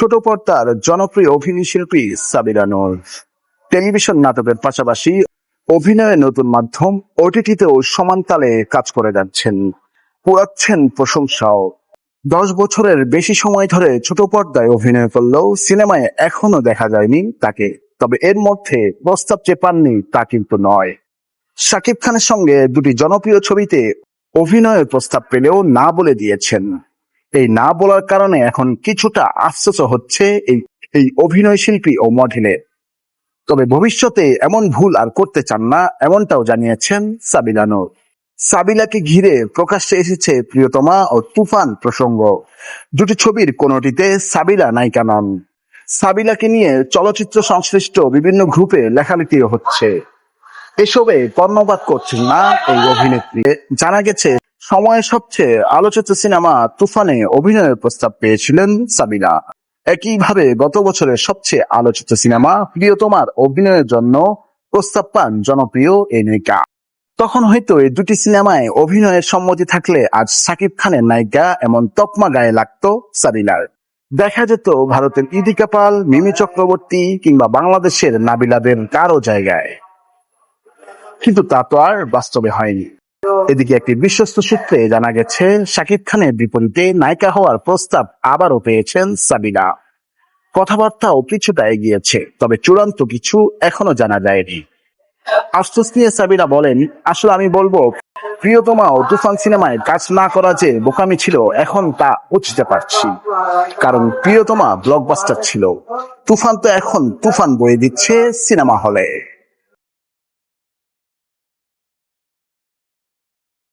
ছোট পর্দার জনপ্রিয় অভিনয় শিল্পী সাবিরা নূর। টেলিভিশন নাটকের পাশাপাশি অভিনয়ের নতুন মাধ্যম ওটিটিতেও সমানতালে কাজ করে যাচ্ছেন। পুরাচ্ছেন প্রশংসাও। দশ বছরের বেশি সময় ধরে ছোট পর্দায় অভিনয় করলেও সিনেমায় এখনও দেখা যায়নি তাকে। তবে এর মধ্যে প্রস্তাব যে পাননি তা কিন্তু নয়। শাকিব খানের সঙ্গে দুটি জনপ্রিয় ছবিতে অভিনয়ের প্রস্তাব পেলেও না বলে দিয়েছেন। এই না বলার কারণে এখন কিছুটা আফসোস হচ্ছে এই এই অভিনয় শিল্পী ও মডেলের। তবে ভবিষ্যতে এমন ভুল আর করতে চান না, এমনটাও জানিয়েছেন সাবিলা নূর। সাবিলাকে ঘিরে প্রকাশ্যে এসেছে প্রিয়তমা ও তুফান প্রসঙ্গ। দুটি ছবির কোনোটিতে সাবিলা নায়িকা নন। সাবিলাকে নিয়ে চলচ্চিত্র সংশ্লিষ্ট বিভিন্ন গ্রুপে লেখালেখিও হচ্ছে। এসবে কর্ণপাত করছেন না এই অভিনেত্রী। জানা গেছে সময়ের সবচেয়ে আলোচিত সিনেমা তুফানে অভিনয়ের প্রস্তাব পেয়েছিলেন সাবিনা। একইভাবে গত বছরের সবচেয়ে আলোচিত সিনেমা প্রিয়তমার অভিনয়ের জন্য প্রস্তাব পান জনপ্রিয় নায়িকা তখন হয়তো এই দুটি সিনেমায় অভিনয়ের সম্মতি থাকলে আজ সাকিব খানের নায়িকা এমন তকমা গায়ে লাগতো সাবিনার। দেখা যেত ভারতের ইদিকা পাল মিমি চক্রবর্তী কিংবা বাংলাদেশের নাবিলাদের কারও জায়গায়। কিন্তু তা তো আর বাস্তবে হয়নি। এদিকে একটি বিশ্বস্ত সূত্রে জানা গেছে, শাকিব খানের বিপরীতে নায়িকা হওয়ার প্রস্তাব আবারও পেয়েছেন সাবিনা। কথাবার্তাও কিছুটা এগিয়েছে, তবে চূড়ান্ত কিছু এখনও জানা যায়নি। আফসোস নিয়ে সাবিনা বলেন, আসলে আমি বলব, প্রিয়তমা ও তুফান সিনেমায় কাজ না করা যে বোকামি ছিল, এখন তা বুঝতে পারছি। কারণ প্রিয়তমা ব্লকবাস্টার ছিল। তুফান তো এখন তুফান বয়ে দিচ্ছে সিনেমা হলে।